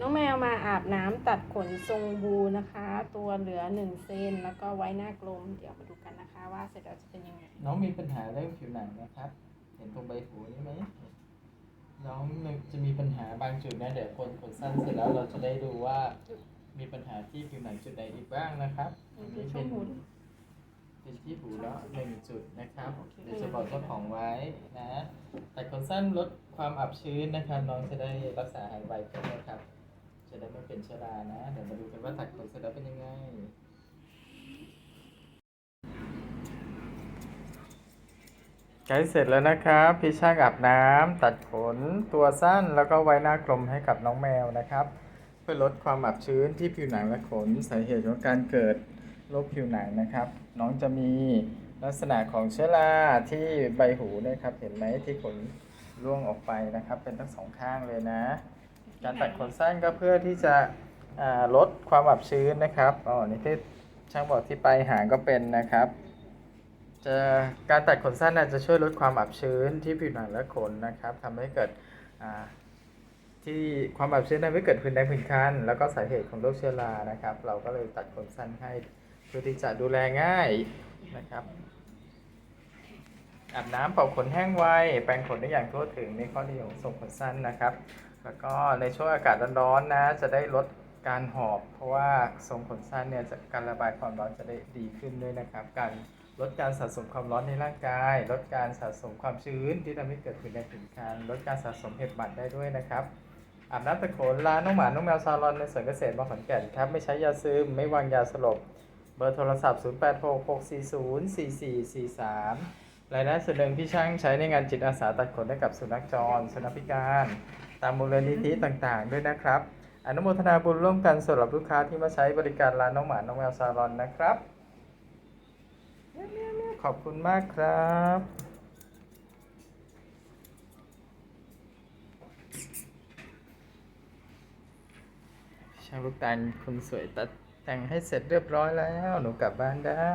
น้องแมวมาอาบน้ำตัดขนทรงบูนะคะ ตัวเหลือหนึ่งเซนแล้วก็ไว้หน้ากลม เดี๋ยวมาดูกันนะคะ ว่าเสร็จแล้วจะเป็นยังไง น้องมีปัญหาเรื่องผิวหนังนะครับ เห็นตรงใบหูนี่ไหมน้องจะมีปัญหาบางจุดนะเดี๋ยวคนขนสั้นเสร็จแล้วเราจะได้ดูว่ามีปัญหาที่ผิวหนังจุดใดอีกบ้างนะครับนี่คือช่วงหูดิเป็นที่หูแล้วหนึ่งจุดนะครับโอเคเดี๋ยวจะบอกเจ้าของไว้นะ แต่ขนสั้นลดความอับชื้นนะครับน้องจะได้รักษาหายไวขึ้นนะครับ จะได้ไม่เป็นเชื้อรานะ เดี๋ยวมาดูกันว่าตัดขนเสร็จแล้วเป็นยังไง ใกล้เสร็จแล้วนะครับ พี่ช่างอาบน้ำตัดขนตัวสั้นแล้วก็ไว้หน้ากลมให้กับน้องแมวนะครับ เพื่อลดความอับชื้นที่ผิวหนังและขนสาเหตุของการเกิดโรคผิวหนังนะครับ น้องจะมีลักษณะของเชื้อราที่ใบหูนะครับ เห็นไหมที่ขนร่วงออกไปนะครับ เป็นทั้งสองข้างเลยนะ การตัดขนสั้นก็เพื่อที่จะลดความอับชื้นนะครับอ๋อนี่ที่ช่างบอกที่ปลายหางก็เป็นนะครับ จะการตัดขนสั้นน่ะจะช่วยลดความอับชื้นที่ผิวหนังและขนนะครับทำให้เกิดที่ความอับชื้นทำให้เกิดผื่นแดงผื่นคันแล้วก็สาเหตุของโรคเชื้อรานะครับ เราก็เลยตัดขนสั้นให้เพื่อที่จะดูแลง่ายนะครับอาบน้ำเป่าขนแห้งไว แปรงขนได้อย่างทั่วถึงในข้อดีของทรงขนสั้นนะครับ แล้วก็ในช่วงอากาศร้อนๆนะจะได้ลดการหอบ เพราะว่าทรงขนสั้นเนี่ยจะการระบายความร้อนจะได้ดีขึ้นด้วยนะครับ การลดการสะสมความร้อนในร่างกาย ลดการสะสมความชื้นที่ทำให้เกิดผื่นแดงผื่นคันลดการสะสมเห็บหมัดได้ด้วยนะครับอาบน้ำตะโขนลาน้องหมาน้องแมวซาลอนในสวนเกษตรมขอนแก่นครับไม่ใช้ยาซึมไม่วางยาสลบเบอร์โทรศัพท์ 0866404443 รายได้ส่วนหนึ่งพี่ช่างใช้ในงานจิตอาสาตัดขนให้กับสุนัขจร สุนัขพิการ ตามมูลนิธิต่างๆ ด้วยนะครับ อนุโมทนาบุญร่วมกันสำหรับลูกค้าที่มาใช้บริการร้านน้องหมาน้องแมวซาลอนนะครับ ขอบคุณมากครับช่างลูกตาลคุณสวยตัดแต่งให้เสร็จเรียบร้อยแล้ว หนูกลับบ้านได้